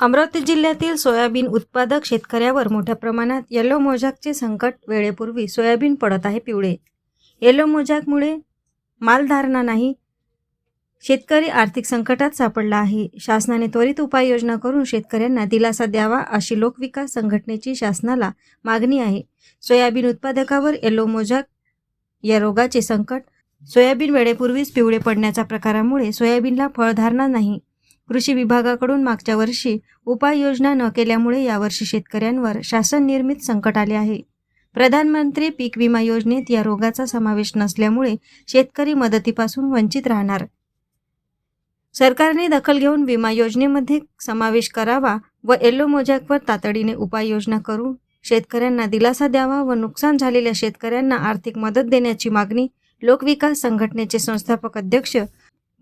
अमरावती जिल्ह्यातील सोयाबीन उत्पादक शेतकऱ्यावर मोठ्या प्रमाणात येलो मोजाकचे संकट वेळेपूर्वी सोयाबीन पडत आहे पिवळे. येलो मोजाकमुळे मालधारणा नाही. शेतकरी आर्थिक संकटात सापडला आहे. शासनाने त्वरित उपाययोजना करून शेतकऱ्यांना दिलासा द्यावा अशी लोकविकास संघटनेची शासनाला मागणी आहे. सोयाबीन उत्पादकावर येलो मोजाक या रोगाचे संकट. सोयाबीन वेळेपूर्वीच पिवळे पडण्याच्या प्रकारामुळे सोयाबीनला फळधारणा नाही. कृषी विभागाकडून मागच्या वर्षी उपाययोजना न केल्यामुळे यावर्षी शेतकऱ्यांवर शासन निर्मित संकट आले आहे. प्रधानमंत्री पीक विमा योजनेत या रोगाचा समावेश नसल्यामुळे शेतकरी मदतीपासून वंचित राहणार. सरकारने दखल घेऊन विमा योजनेमध्ये समावेश करावा व येल्लो मोजॅकवर तातडीने उपाययोजना करून शेतकऱ्यांना दिलासा द्यावा व नुकसान झालेल्या शेतकऱ्यांना आर्थिक मदत देण्याची मागणी लोकविकास संघटनेचे संस्थापक अध्यक्ष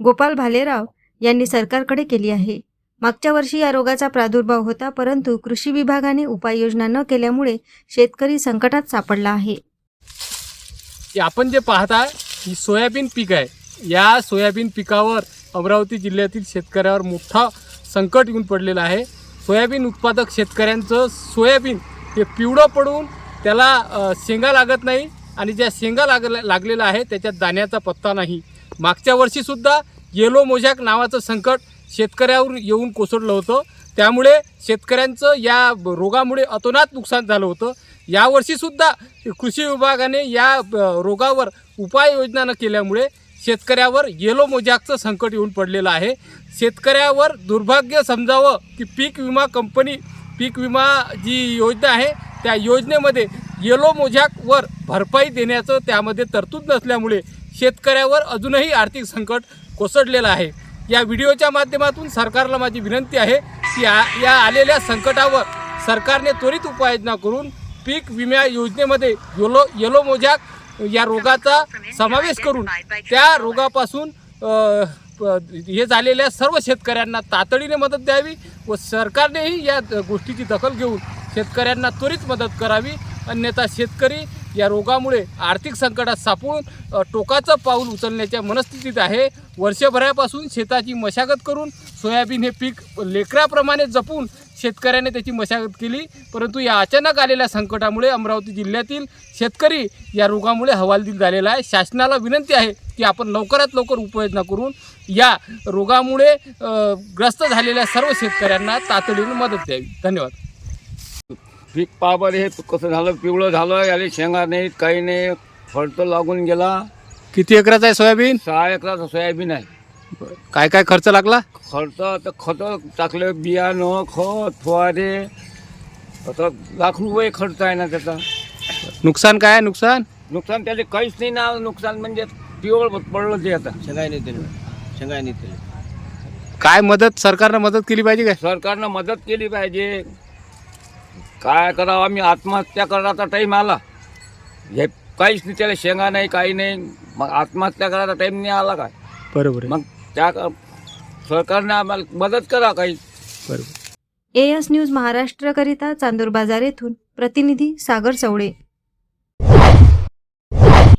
गोपाल भालेराव यांनी सरकारकडे केली आहे. मागच्या वर्षी या रोगाचा प्रादुर्भाव होता परंतु कृषी विभागाने उपाययोजना न केल्यामुळे शेतकरी संकटात सापडला आहे. आपण जे पाहता ही सोयाबीन पीक आहे. या सोयाबीन पिकावर अमरावती जिल्ह्यातील शेतकऱ्यावर मोठा संकट येऊन पडलेलं आहे. सोयाबीन उत्पादक शेतकऱ्यांचं सोयाबीन हे पिवळं पडून त्याला शेंगा लागत नाही आणि ज्या शेंगा लाग लागलेला आहे त्याच्यात दाण्याचा पत्ता नाही. मागच्या वर्षीसुद्धा येलो मोजॅक नावाचं संकट शेतकऱ्यावर येऊन कोसळलं होतं. त्यामुळे शेतकऱ्यांचं या रोगामुळे अतोनात नुकसान झालं होतं. यावर्षीसुद्धा कृषी विभागाने या रोगावर उपाययोजना न केल्यामुळे शेतकऱ्यावर येलो मोजॅकचं संकट येऊन पडलेलं आहे. शेतकऱ्यावर दुर्भाग्य समजावं की पीक विमा कंपनी पीक विमा जी योजना आहे त्या योजनेमध्ये येलो मोजॅकवर भरपाई देण्याचं त्यामध्ये तरतूद नसल्यामुळे शेतकऱ्यावर अजूनही आर्थिक संकट कोसळलेलं आहे. या व्हिडिओच्या माध्यमातून सरकारला माझी विनंती आहे की या या आलेल्या संकटावर सरकारने त्वरित उपाययोजना करून पीक विमा योजनेमध्ये येलो येलो मोजॅक या रोगाचा समावेश करून त्या रोगापासून प- हे झालेल्या सर्व शेतकऱ्यांना तातडीने मदत द्यावी व सरकारनेही या गोष्टीची दखल घेऊन शेतकऱ्यांना त्वरित मदत करावी. अन्यथा शेतकरी या रोगामुळे आर्थिक संकटात सापडून टोकाचं पाऊल उचलण्याच्या मनस्थितीत आहे. वर्षभरापासून शेताची मशागत करून सोयाबीन हे पीक लेकराप्रमाणे जपून शेतकऱ्याने त्याची मशागत केली. परंतु या अचानक आलेल्या संकटामुळे अमरावती जिल्ह्यातील शेतकरी या रोगामुळे हवालदिल झालेला आहे. शासनाला विनंती आहे की आपण लवकरात लवकर उपाययोजना करून या रोगामुळे ग्रस्त झालेल्या सर्व शेतकऱ्यांना तातडीने मदत द्यावी. धन्यवाद. पीक पाबर हे कसं झालं पिवळं झालं याला शेंगा नाहीत काही नाही. फळतं लागून गेला. किती एकराचं आहे सोयाबीन? सहा एकराचं सोयाबीन आहे. काय काय खर्च लागला? खर्च तर खतं टाकलं बियाणं खत फवारे. आता लाख रुपये खर्च आहे ना त्याचा. नुकसान काय आहे? नुकसान? नुकसान त्याचे काहीच नाही ना. नुकसान म्हणजे पिवळ पडलं ते आता. शेंगाय नाही दिले. शेंगाय नाही काय मदत सरकारनं मदत केली पाहिजे काय? सरकारनं मदत केली पाहिजे. काय करावं? आम्ही आत्महत्या करायचा टाईम आला. हे काहीच नाही त्याला शेंगा नाही काही नाही. मग आत्महत्या करायचा टाईम नाही आला काय? बरोबर आहे. मग त्या सरकारने आम्हाला मदत करा काही. बरोबर. एएस न्यूज महाराष्ट्रकरिता चांदूर बाजार येथून प्रतिनिधी सागर चवळे